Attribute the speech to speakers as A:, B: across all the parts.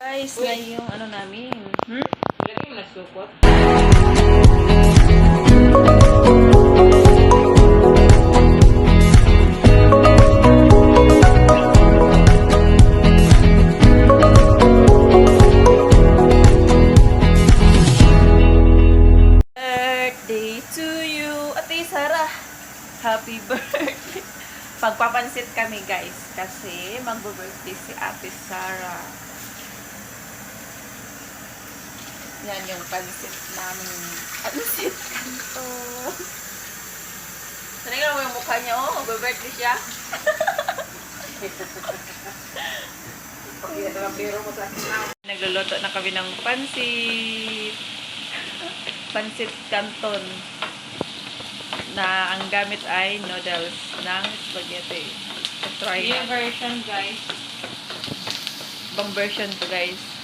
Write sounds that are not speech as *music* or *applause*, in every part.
A: Guys, na yung ano namin. Hmm?
B: Lagi mo na supot.
A: Birthday to you, Ate Sara. Happy *laughs* birthday. Pagpapansit kami guys kasi magbo-birthday si Ate Sara. Yan yung pansit namin. Pansit kanto. Tinignan mo yung mukha niya, oh, magbo-birthday siya.
B: Okay, ito ang biro mo sa akin na.
A: Nagluluto na kami ng pansit. Pansit canton. Na ang gamit ay noodles ng spaghetti. So, try na.
B: version guys.
A: Ibang version to guys.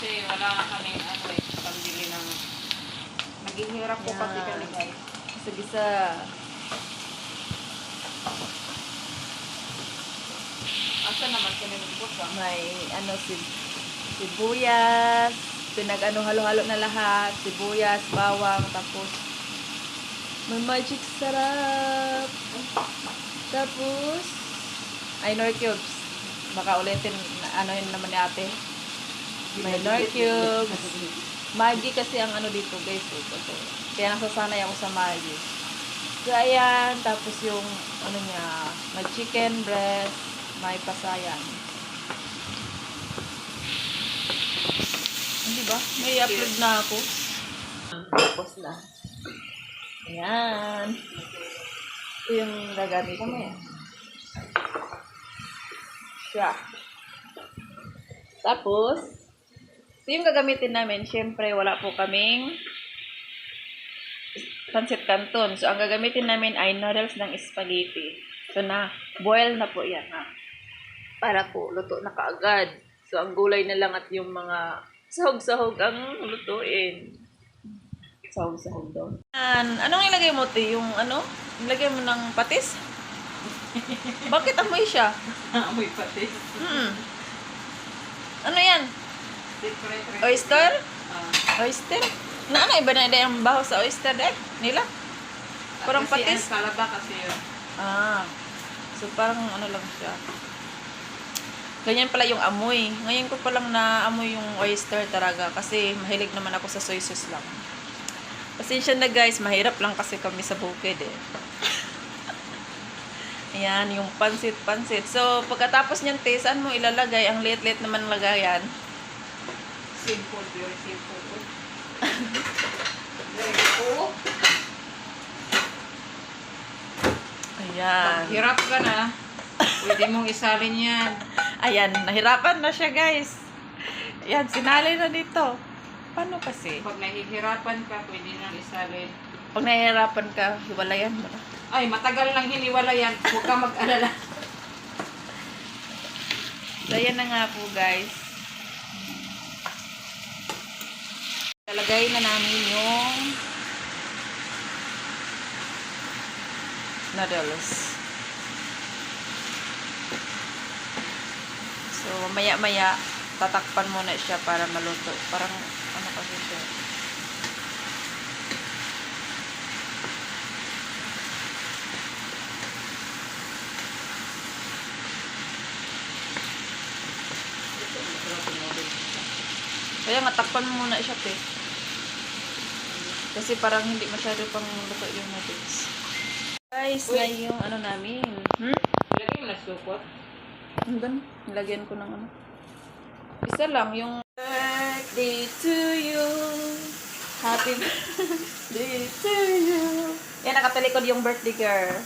B: Kasi wala nga kaming ano eh, pambili ng... Naghihirap po
A: Yeah.
B: kasi kami guys.
A: Gisa-gisa.
B: Asa naman kami magbot ba?
A: May ano si sibuyas. Pinag-ano halo-halo na lahat. Sibuyas, bawang, tapos may magic sarap. Tapos, ay, nor cubes. Baka ulitin, ano yun naman ni ate. May nor cubes. Maggi kasi ang ano dito, guys. Eh, kasi, kaya nasasanay ako sa Maggi. So, ayan. Tapos yung, ano niya, may chicken breast, may pasayan. Hindi ba? May upload na ako. Tapos na. Ayan. Ito yung gagamit ko eh. Siya. Tapos, ito yung gagamitin namin. Siyempre, wala po kaming pancit canton. So, ang gagamitin namin ay noodles ng spaghetti. So, na, boil na po yan, ha? Para po, luto na kaagad. So, ang gulay na lang at yung mga sahog-sahog ang lutuin. Sahog-sahog daw. An, anong ilagay mo, te? Yung ano? Ilagay mo ng patis? *laughs* Bakit amoy siya?
B: Amoy pati.
A: Hmm. Ano yan? Oyster?
B: Ah.
A: Oyster? Na ano, iba na iba yung baho sa oyster, dek? Nila? Parang
B: kasi
A: patis?
B: ang salaba kasi yun.
A: Ah. So, parang ano lang siya. Ganyan pala yung amoy. Ngayon ko palang naamoy yung oyster talaga kasi mahilig naman ako sa soy sauce lang. Pasensya na guys, mahirap lang kasi kami sa bukid eh. *laughs* Ayan, yung pansit-pansit. So, pagkatapos niyan, te, saan mo ilalagay? Ang liit-liit naman lagayan.
B: Simple, very simple. *laughs* Very cool.
A: Ayan.
B: Hirap ka na. Pwede mong isalin yan.
A: Ayan, nahirapan na siya guys. Ayan, sinali na dito. Paano kasi?
B: Pag nahihirapan ka, pwede nang isalin.
A: Pag nahihirapan ka, hiwalayan mo na.
B: Ay, matagal lang hiniwala yan. Huwag ka mag-alala.
A: So, ayan na nga po, guys. Talagay na namin yung noodles. So, maya-maya, tatakpan muna siya para maluto. Parang, ano kasi siya. Kaya nga, takpan mo muna siya, te. Kasi parang hindi masyado pang luto yung noodles. Guys,
B: Uy.
A: na yung ano namin. Hmm?
B: Lagi mo na supot.
A: Hanggang, nilagyan ko ng ano. Isa lang, yung birthday to you. Happy birthday to you. Yan, nakatalikod yung birthday girl. *laughs*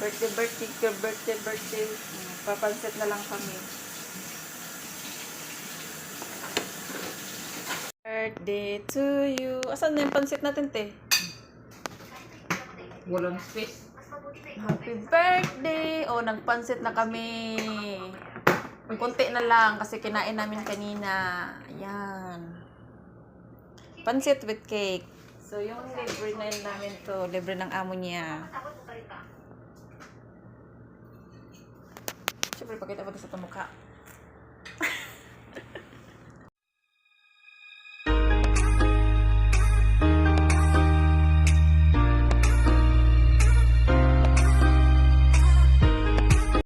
A: birthday, birthday girl, birthday, birthday. Papansit na lang kami. Birthday to you. Asan na yung pansit natin, te?
B: Walang space.
A: Happy birthday! Oh, nagpansit na kami. Kunti na lang kasi kinain namin kanina. Ayan. Pansit with cake. So, yung libre na yun namin to. Libre ng amo niya. Siyempre, pakita mo ito sa tumukha.